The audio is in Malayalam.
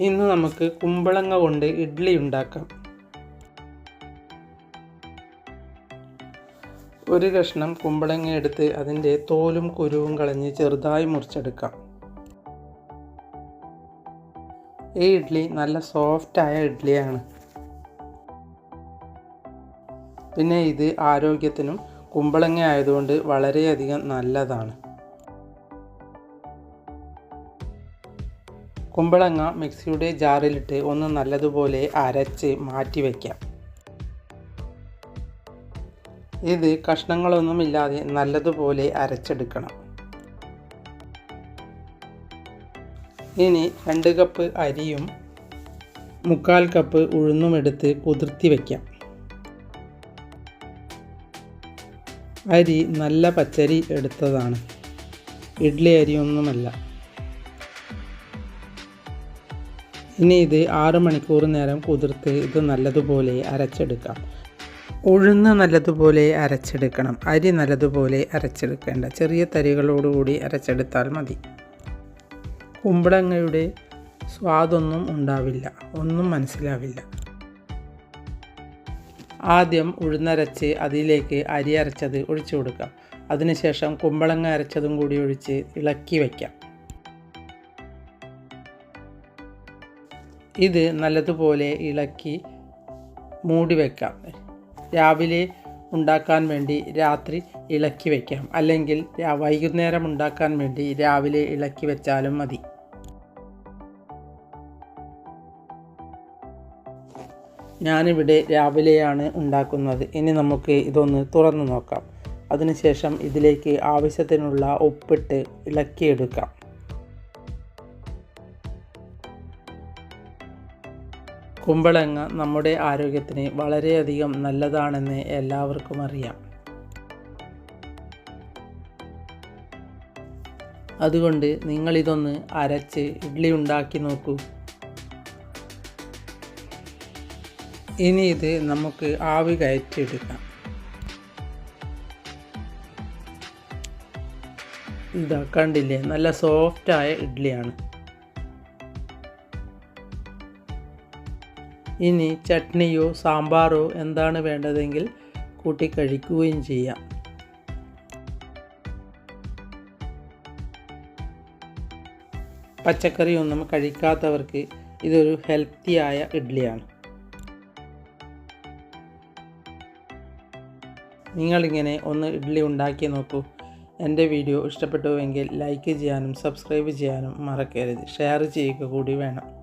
ഇന്ന് നമുക്ക് കുമ്പളങ്ങ കൊണ്ട് ഇഡ്ഡലി ഉണ്ടാക്കാം. ഒരു കഷ്ണം കുമ്പളങ്ങ എടുത്ത് അതിന്റെ തോലും കുരുവും കളഞ്ഞ് ചെറുതായി മുറിച്ചെടുക്കാം. ഈ ഇഡ്ഡലി നല്ല സോഫ്റ്റായ ഇഡ്ഡലിയാണ് പിന്നെ ഇത് ആരോഗ്യത്തിനും കുമ്പളങ്ങ ആയതുകൊണ്ട് വളരെയധികം നല്ലതാണ്. കുമ്പളങ്ങ മിക്സിയുടെ ജാറിലിട്ട് ഒന്ന് നല്ലതുപോലെ അരച്ച് മാറ്റി വയ്ക്കാം ഇത് കഷ്ണങ്ങളൊന്നുമില്ലാതെ നല്ലതുപോലെ അരച്ചെടുക്കണം. ഇനി രണ്ട് കപ്പ് അരിയും മുക്കാൽ കപ്പ് ഉഴുന്നും എടുത്ത് കുതിർത്തി വയ്ക്കാം അരി നല്ല പച്ചരി എടുത്തതാണ്. ഇഡ്ഡലി അരിയൊന്നുമല്ല. ഇനി ഇത് ആറ് മണിക്കൂർ നേരം കുതിർത്ത് ഇത് നല്ലതുപോലെ അരച്ചെടുക്കാം. ഉഴുന്ന് നല്ലതുപോലെ അരച്ചെടുക്കണം. അരി നല്ലതുപോലെ അരച്ചെടുക്കേണ്ട. ചെറിയ തരികളോടുകൂടി അരച്ചെടുത്താൽ മതി. കുമ്പളങ്ങയുടെ സ്വാദൊന്നും ഉണ്ടാവില്ല. ഒന്നും മനസ്സിലാവില്ല. ആദ്യം ഉഴുന്നരച്ച് അതിലേക്ക് അരി അരച്ചത് ഒഴിച്ചു കൊടുക്കാം. അതിനുശേഷം കുമ്പളങ്ങ അരച്ചതും കൂടി ഒഴിച്ച് ഇളക്കി വയ്ക്കാം. ഇത് നല്ലതുപോലെ ഇളക്കി മൂടി വയ്ക്കാം രാവിലെ ഉണ്ടാക്കാൻ വേണ്ടി രാത്രി ഇളക്കി വയ്ക്കാം അല്ലെങ്കിൽ വൈകുന്നേരം ഉണ്ടാക്കാൻ വേണ്ടി രാവിലെ ഇളക്കി വെച്ചാലും മതി. ഞാനിവിടെ രാവിലെയാണ് ഉണ്ടാക്കുന്നത്. ഇനി നമുക്ക് ഇതൊന്ന് തുറന്നു നോക്കാം. അതിനുശേഷം ഇതിലേക്ക് ആവശ്യത്തിനുള്ള ഉപ്പിട്ട് ഇളക്കിയെടുക്കാം. കുമ്പളങ്ങ നമ്മുടെ ആരോഗ്യത്തിന് വളരെയധികം നല്ലതാണെന്ന് എല്ലാവർക്കും അറിയാം. അതുകൊണ്ട് നിങ്ങളിതൊന്ന് അരച്ച് ഇഡ്ഡലി ഉണ്ടാക്കി നോക്കൂ. ഇനി ഇത് നമുക്ക് ആവി കയറ്റിയെടുക്കാം. ഇതാ കണ്ടില്ലേ? നല്ല സോഫ്റ്റായ ഇഡ്ഡലിയാണ് ഇനി ചട്നിയോ സാമ്പാറോ എന്താണ് വേണ്ടതെങ്കിൽ കൂട്ടി കഴിക്കുകയും ചെയ്യാം. പച്ചക്കറിയൊന്നും കഴിക്കാത്തവർക്ക് ഇതൊരു ഹെൽത്തിയായ ഇഡ്ഡലിയാണ് നിങ്ങളിങ്ങനെ ഒന്ന് ഇഡ്ഡലി ഉണ്ടാക്കി നോക്കൂ. എന്റെ വീഡിയോ ഇഷ്ടപ്പെട്ടുവെങ്കിൽ ലൈക്ക് ചെയ്യാനും സബ്സ്ക്രൈബ് ചെയ്യാനും മറക്കരുത്. ഷെയർ ചെയ്യുക കൂടി വേണം.